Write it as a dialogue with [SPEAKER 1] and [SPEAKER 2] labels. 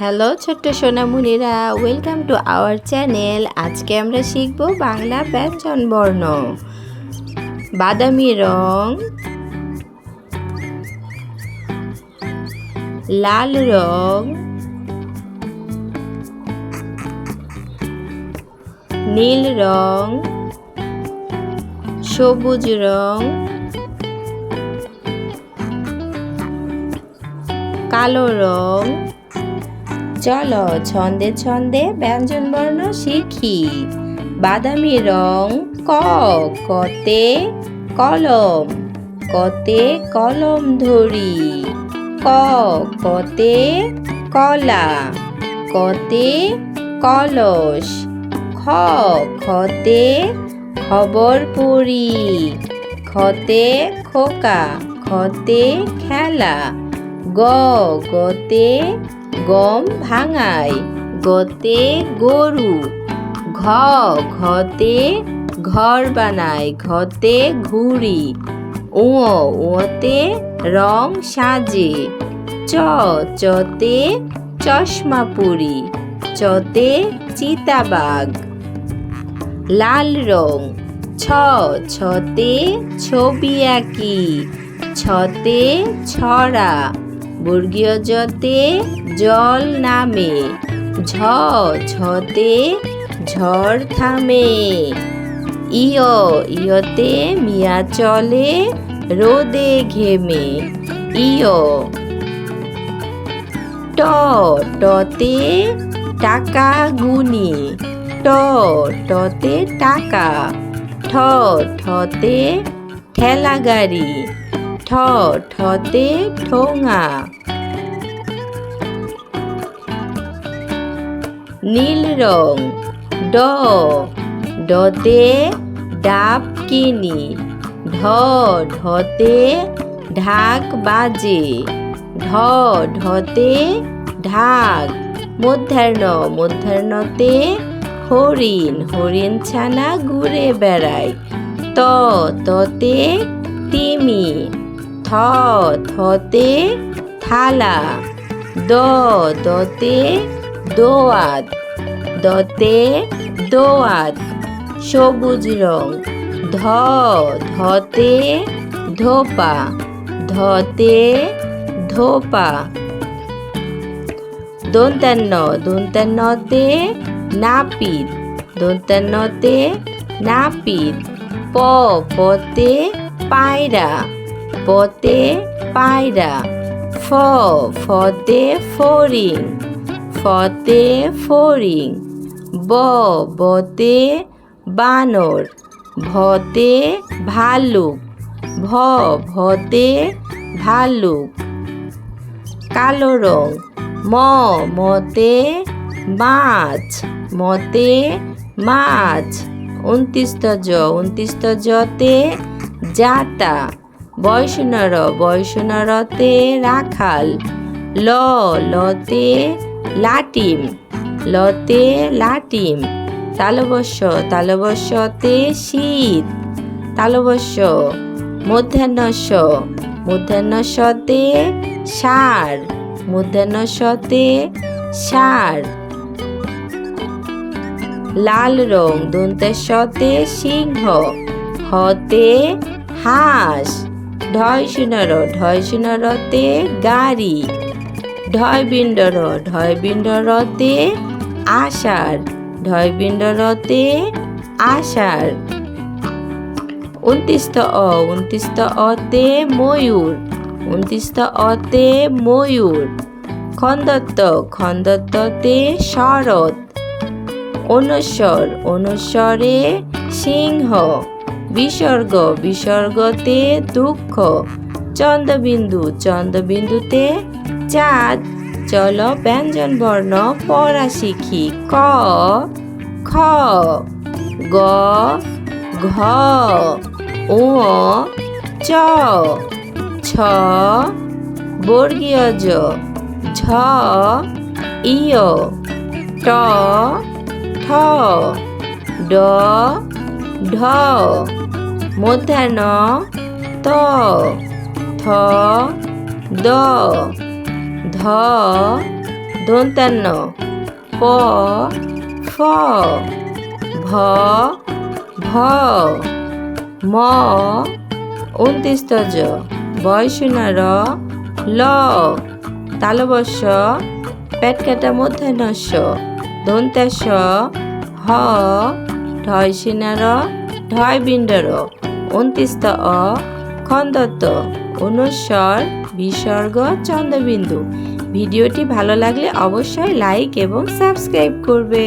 [SPEAKER 1] Hello ছোট্ট সোনামুনিরা, welcome to our channel. আজকে আমরা শিখব বাংলা ব্যঞ্জন বর্ণ। বাদামি রং, লাল রং, নীল রং, সবুজ রং, কালো রং চলো ছন্দে ছন্দে ব্যঞ্জন বর্ণ শিখি। বাদামি রং ক, কতে কলম কতে কলম ধরি। ক, কতে কলা, কতে কলস, খ, খতে খবর পড়ি খতে খোকা, খতে খেলা, গ, গতে গম ভাঙাই, গতে গরু। ঘ, ঘতে ঘর বানায় ঘতে ঘুড়ি। ও ওতে রং সাজে। চ, চতে চশমা পুরি, চতে চিতাবাঘ। লাল রং, ছ, ছতে ছবি আঁকি, ছতে ছড়া। বর্গীয় জতে জল নামে, ঝ ঝতে ঝড় থামে। ইয় ইয়তে মিয়া চলে, রোদে ঘেমে। ইয় ট টতে টাকা গুনি, ট টতে টাকা, ঠ ঠতে ঠেলা গাড়ি ঠ ঠতে ঠোঙা। নীল রং, ড, ডতে ডাব কিনি ঢ, ঢতে ঢাক বাজে, ঢ, ঢতে ঢাক। মধ্যাহ্ন, মধ্যাহ্নতে হরিণ হরিণ ছানা ঘুরে বেড়ায়, ত, ততে তিমি। থ থতে থালা। দ দতে দোয়াত দতে দোয়াত সবুজ রং। ধ ধতে ধোপা। ধতে ধোপা। দন্তান্ন। দন্তান্নতে নাপিত। দন্তান্নতে নাপিত। প পতে পায়রা। পতে পায়রা, ফ ফতে ফরিং ফতে ফরিং ব, বতে বানর, ভতে ভালুক, ভ, ভতে ভালুক। কালো রং, ম, মতে মাছ মতে মাছ উনত্রিশত জ উনত্রিশত জতে জাতা বয়সনর বয়সনরতে রাখাল ল লতে লাটিম লতে লাটিম তালবস্য তালবস্যতে শীত তালবস্য মধ্যাহ্নস্য মধ্যাহ্নস্যতে সার মধ্যাহ্নস্যতে সার। লাল রং, দন্তেশ্বতে সিংহ, হতে হাঁস ঢয় শূন্যর ঢয় শূন্যরতে গাড়ি। ঢয় বিণ্ডর ঢয় বিণ্ডরতে আষাঢ়। ঢয় বিণ্ডরতে আষাঢ়। উনত্রিশত অ, উনত্রিশত অতে ময়ূর। উনত্রিশত অতে ময়ূর। খন্দত্ত, খন্দত্ততে শরৎ। অনুস্বর অনুস্বরে সিংহ। বিসর্গ, বিসর্গতে দুঃখ। চন্দ্রবিন্দু চন্দ্রবিন্দুতে চাঁদ। চলো ব্যঞ্জন বর্ণ, পড়া শিখি। ক, খ, গ, ঘ ও চ, ছ, বর্গীয় জ, ঝ ইয় ট, ঠ, ড ঢ, মধ্যাহ্ন, ত, থ, দ, ধ দন্তান্ন প, ফ, ভ ভ, ম উনত্রিস্তজ বয়সুনার ল তালবস্য পেট কাটা মধ্যাহ্নস্য দন্তাস হ ঢয় সিনার ঢয় বিন্ডর অন্তিস্ত অ খন্দত্ত অনুস্বর বিসর্গ চন্দ্রবিন্দু ভিডিওটি ভালো লাগলে অবশ্যই লাইক এবং সাবস্ক্রাইব করবে